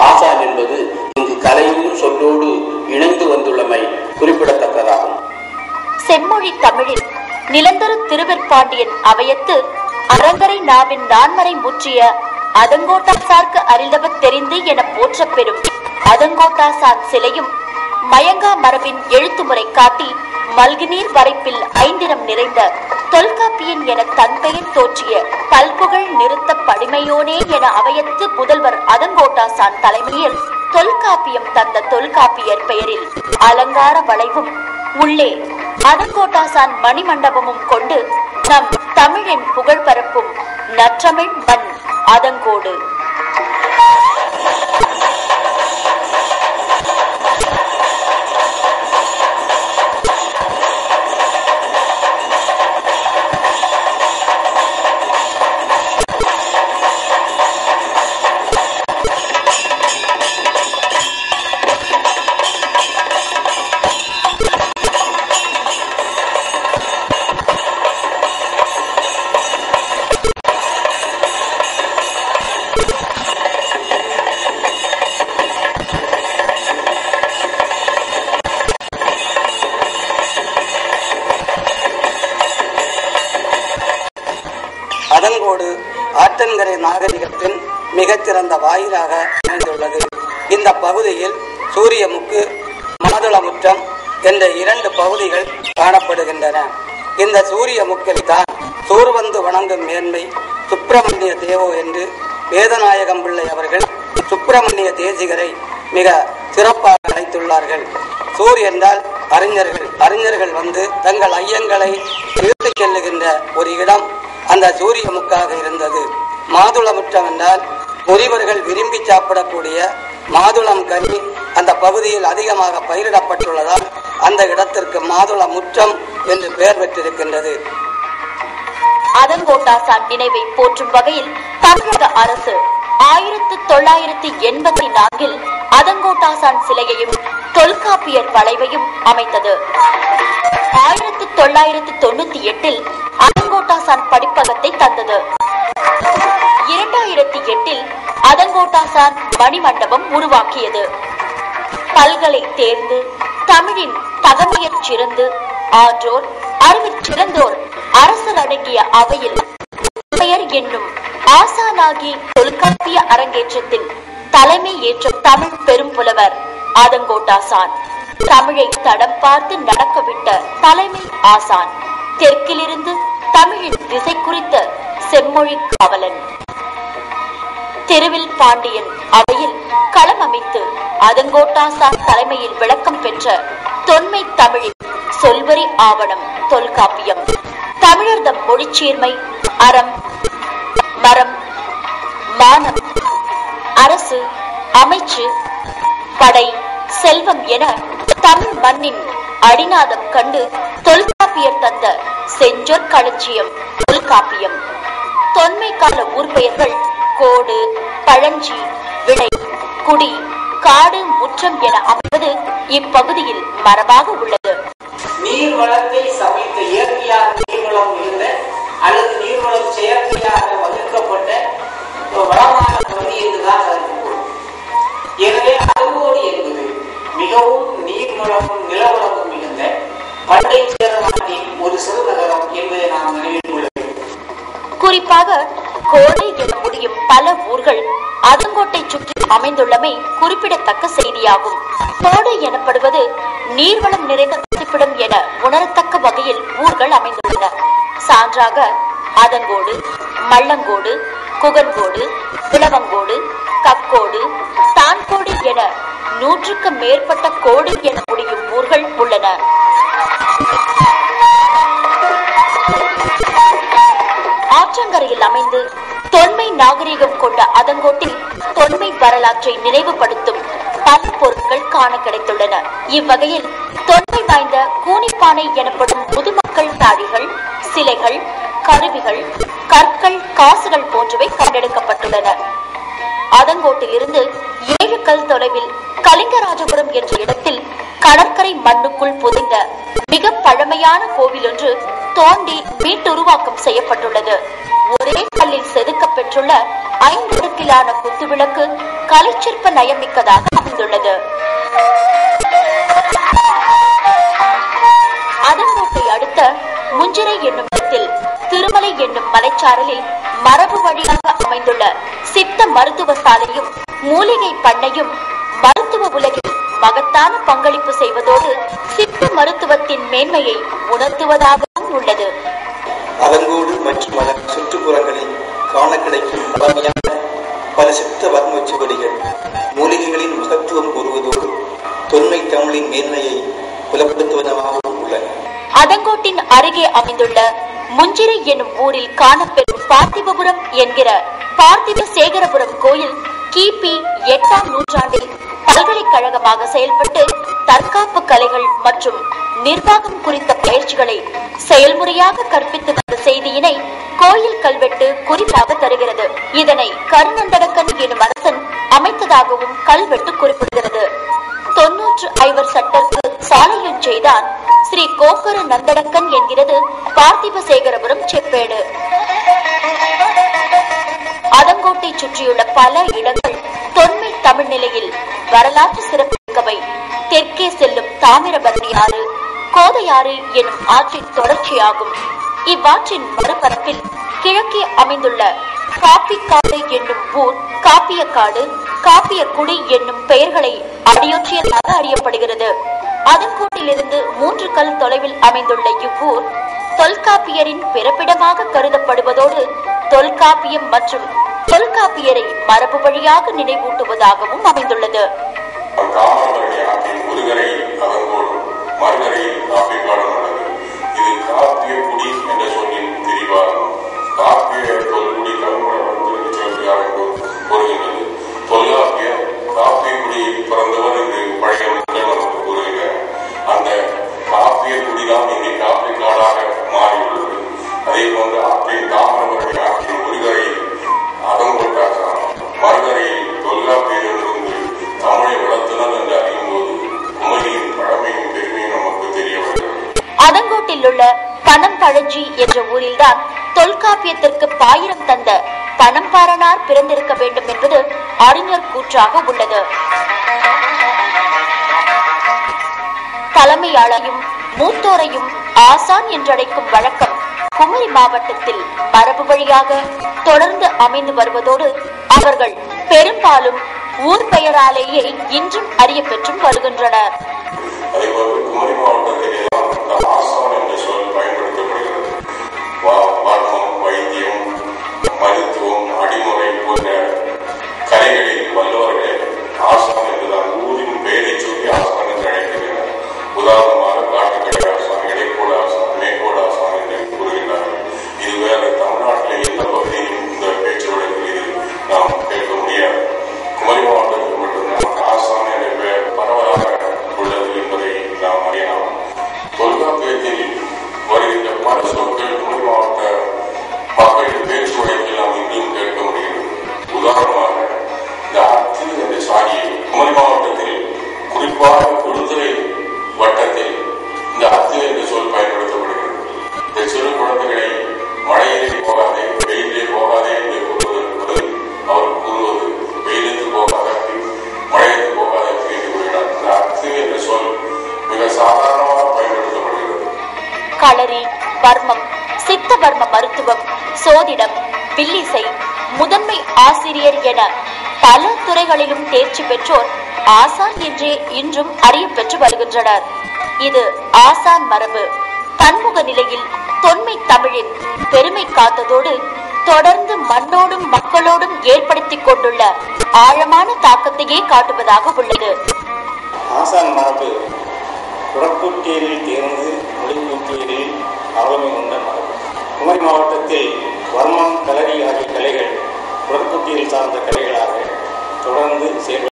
ஆசான் என்பது இங்கு கலையும் சொல்லோடு இணைந்து வந்துள்ளமை குறிப்பிடத்தக்கதாகும். செம்மொழி தமிழில் நிலந்தரு திருவெற்பாண்டியன் அவையத்து அரங்கரை நாவின் நான்மறை முற்றிய அதங்கோட்டாசார்க்கு அறிந்தவர் தெரிந்து என போற்ற பெறும் அதங்கோட்டாசான் சிலையும் மயங்கா மரபின் எழுத்துமுறை காட்டி மல்கிநீர் வரைப்பில் ஐந்திரம் நிறைந்த தொல்காப்பியன் என தன்பெயர் தோற்றிய பல்புகழ் நிறுத்த படிமையோனே என அவையத்து முதல்வர் அதங்கோட்டாசான் தலைமையில் தொல்காப்பியம் தந்த தொல்காப்பியர் பெயரில் அலங்கார வளைவும் உள்ளே அதங்கோட்டாசான் மணிமண்டபமும் கொண்டு நம் தமிழின் புகழ் பரப்பும் நற்றமிழ் மண் அதங்கோடு. ஆற்றங்கரை நாகரிகத்தின் மிகச்சிறந்த வாயிலாக அமைந்துள்ளது. இந்த பகுதியில் சூரியமுக்கு மாதுளமுற்றம் என்ற இரண்டு பகுதிகள் காணப்படுகின்றன. இந்த சூரிய முக்கில் தான் சூர்வந்து வணங்கும் மேன்மை சுப்பிரமணிய தேவோ என்று வேதநாயகம் பிள்ளை அவர்கள் சுப்பிரமணிய தேசிகரை மிக சிறப்பாக அழைத்துள்ளார்கள். சூர் என்றால் அறிஞர்கள். அறிஞர்கள் வந்து தங்கள் ஐயங்களை தீர்த்துச் செல்லுகின்ற ஒரு இடம் அந்த சூரிய முக்காக இருந்தது. மாதுளமுற்றம் என்றால் முதியவர்கள் விரும்பி சாப்பிடக்கூடிய மாதுளம் கனி அந்த பகுதியில் அதிகமாக பயிரிடப்பட்டுள்ளதால் அந்த இடத்திற்கு மாதுள முற்றம் என்று பெயர் பெற்றிருக்கின்றது. அதங்கோட்டாசான் நினைவை போற்றும் வகையில் தமிழக அரசு ஆயிரத்து தொள்ளாயிரத்து எண்பத்தி நான்கில் அதங்கோட்டாசான் சிலையையும் தொல்காப்பியர் வளைவையும் அமைத்தது. ஆயிரத்து தொள்ளாயிரத்து தொண்ணூத்தி எட்டில் அதங்கோட்டாசான் படிப்பகத்தை தந்தது. இரண்டாயிரத்தி எட்டில் அதங்கோட்டாசான் மணிமண்டபம் உருவாக்கியது. பல்கலை தேர்ந்து தமிழின் தகமையற் சிறந்து ஆற்றோர் அறிவிற் சிறந்தோர் அரசர் அடங்கிய அவையில் பெயர் என்னும் ஆசானாகி தொல்காப்பிய அரங்கேற்றத்தில் தலைமை ஏற்ற தமிழ் பெரும் புலவர் ஆதங்கோட்டாசான் தமிழை தடம் பார்த்து நடக்கவிட்ட தலைமை ஆசான். தெற்கிலிருந்து தமிழின் திசை குறித்த செம்மொழி காவலன். தெருவில் பாண்டியன் அவையில் களம் அமைத்து அதங்கோட்டாசா தலைமையில் விளக்கம் பெற்ற தொன்மை தமிழின் சொல்வரி ஆவணம் தொல்காப்பியம். தமிழர்தம் மொழிச்சீர்மை அறம் மரம் மானம் அரசு அமைச்சு படை செல்வம் என தமிழ் மண்ணின் அடிநாதம் கண்டு தொல்காப்பியர் தந்த செஞ்சொற் களஞ்சியம் தொல்காப்பியம். தொன்மை கால ஊர் பெயர்கள் கோடு பழஞ்சி விளை குடி காடு முற்றம் என அமைவது இப்பகுதியில் மரபாக உள்ளது. நீர் வளத்தை சமைத்த இயற்கையாக நீர்வளம் இருந்த அல்லது நீர்வளம் செயற்கையாக வகுக்கப்பட்ட வளமான பகுதி என்றுதான் எனவே அருங்கோடு என்பது மிகவும் நீர்வளமும் நிலவளமும் மிகுந்த பண்டை சேரமான குறிப்பாக கோடை என முடியும் பல ஊர்கள் அதங்கோட்டை சுற்றி அமைந்துள்ளமை குறிப்பிடத்தக்க செய்தியாகும். கோடை எனப்படுவது நீர்வளம் நிறைந்த வசிப்பிடம் என உணரத்தக்க வகையில் ஊர்கள் அமைந்துள்ளன. சான்றாக அதங்கோடு மள்ளங்கோடு குகன்கோடு புலவங்கோடு கக்கோடு தான்கோடு என நூற்றுக்கு மேற்பட்ட கோடு என முடியும் ஊர்கள் உள்ளன. ஆற்றங்கரையில் அமைந்து தொன்மை நாகரிகம் கொண்ட அதங்கோட்டில் தொன்மை வரலாற்றை நினைவுபடுத்தும் பல பொருட்கள் காண கிடைத்துள்ளன. இவ்வகையில் தொன்மை வாய்ந்த கூனிப்பானை எனப்படும் முதுமக்கள் தாழிகள் சிலைகள் கருவிகள் கற்கள் காசுகள் போன்றவை கண்டெடுக்கப்பட்டுள்ளன. அதங்கோட்டில் இருந்து ஏழு கல் தொலைவில் கலிங்கராஜபுரம் என்ற இடத்தில் கடற்கரை மண்ணுக்குள் புதைந்த மிக பழமையான கோவில் ஒன்று தோண்டி மீட்டுருவாக்கம் செய்யப்பட்டுள்ளது. ஒரே கல்லில் செதுக்க பெற்றுள்ள ஐந்தடுக்கிலான குத்துவிளக்கு கலைச்சிற்ப நயமிக்கதாக அமைந்துள்ளது. அதங்கோட்டை அடுத்த முஞ்சிரை என்னும் இடத்தில் திருமலை என்னும் மலைச்சாரலில் மரபு வழியாக அமைந்துள்ள சித்த மருத்துவ சாலையும் மூலிகை பண்ணையும் மருத்துவ உலகில் மகத்தான பங்களிப்பு செய்வதோடு சித்த மருத்துவத்தின் மேன்மையை உணர்த்துவதாகவும் உள்ளது. அதங்கோடு மற்றும் அதன் சுற்றுப்புறங்களில் காண கிடைக்கும் பழமையான பல சித்த வர்ம சுவடிகள் மூலிகைகளின் மகத்துவம் கூறுவதோடு தொன்மை தமிழின் மேன்மையை புலப்படுத்துவனவாகவும் உள்ளன. அதங்கோட்டின் அருகே அமைந்துள்ள முஞ்சிரை என்னும் ஊரில் காணப்பெறும் பார்த்திபபுரம் என்கிற பார்த்திப சேகரபுரம் கோயில் கிபி எட்டாம் நூற்றாண்டில் பல்கலைக்கழகமாக செயல்பட்டு தற்காப்பு கலைகள் மற்றும் நிர்வாகம் குறித்த பயிற்சிகளை செயல்முறையாக கற்பித்து வந்த செய்தியினை கோயில் கல்வெட்டு குறிப்பாக தருகிறது. இதனை கருநந்தடக்கன் எனும் அரசன் அமைத்ததாகவும் கல்வெட்டு குறிப்பிடுகிறது. தொன்னூற்று ஐவர் சட்டற்கு சாலையில் செய்தான் ஸ்ரீ கோக்கர நந்தடக்கன் என்கிறது பார்த்திபசேகரபுரம் செப்பேடு. அதங்கோட்டை சுற்றியுள்ள பல இடங்கள் வரலாற்று சிறப்புமிக்கவை தெற்கே செல்லும் தாமிரபரணி ஆறு கோதையாறு எனும் ஆற்றின் தொடர்ச்சியாகும். இவ்வாற்றின் மறுபரப்பில் கிழக்கே அமைந்துள்ள காப்பிக்காடு என்னும் ஊர் காப்பியக்காடு காப்பியக்குடி என்னும் பெயர்களை அடியொற்றியதாக அறியப்படுகிறது. அதன்கோட்டிலிருந்து மூன்று கல் தொலைவில் அமைந்துள்ள இவ்வூர் தொல்காப்பியரின் பிறப்பிடமாக கருதப்படுவதோடு தொல்காப்பியம் மற்றும் தொல்காப்பியரை மரபு வழியாக நினைவூட்டுவதாகவும் அமைந்துள்ளது. தாமிரபரணி ஆற்றின் முதுகரையில் அதங்கோடு காப்பிய காப்பிக்காடும் உள்ளது என்ற தொல்காப்பியத்திற்கு பாயிரம் தந்த பணம்பாரனார் பிறந்திருக்க வேண்டும் என்பது அறிஞர் கூற்றாக உள்ளது. தலைமையாளையும் மூத்தோரையும் ஆசான் என்றழைக்கும் வழக்கம் குமரி மாவட்டத்தில் மரபு வழியாக தொடர்ந்து அமைந்து வருவதோடு அவர்கள் பெரும்பாலும் ஊர் பெயராலேயே இன்றும் அறிய பெற்றும் வருகின்றனர். வா- வைத்தியம் மருத்துவம் அடிமுறை போன்ற கலைகளில் வல்லவர்களே ஆசான் ஜோதிடம் வில்லிசை முதன்மை ஆசிரியர் என பல துறைகளிலும் தேர்ச்சி பெற்றோர் ஆசான் என்றே இன்றும் அறியப்பெற்று வருகின்றனர். இது ஆசான் மரபு. பன்முக நிலையில் தொன்மை தமிழின் பெருமை காத்ததோடு தொடர்ந்து மண்ணோடும் மக்களோடும் ஏற்படுத்தி கொண்டுள்ள ஆழமான தாக்கத்தையே காட்டுவதாக உள்ளது. ஆசான் மரபு புறக்கூட்டியலில் தேர்ந்து மொழிக்கூட்டியலில் ஆளுமை கொண்ட மரபு. குமரி மாவட்டத்தில் வர்மம் கலரி ஆகிய கலைகள் புறக்கூட்டியல் சார்ந்த கலைகளாக தொடர்ந்து செயல்படும்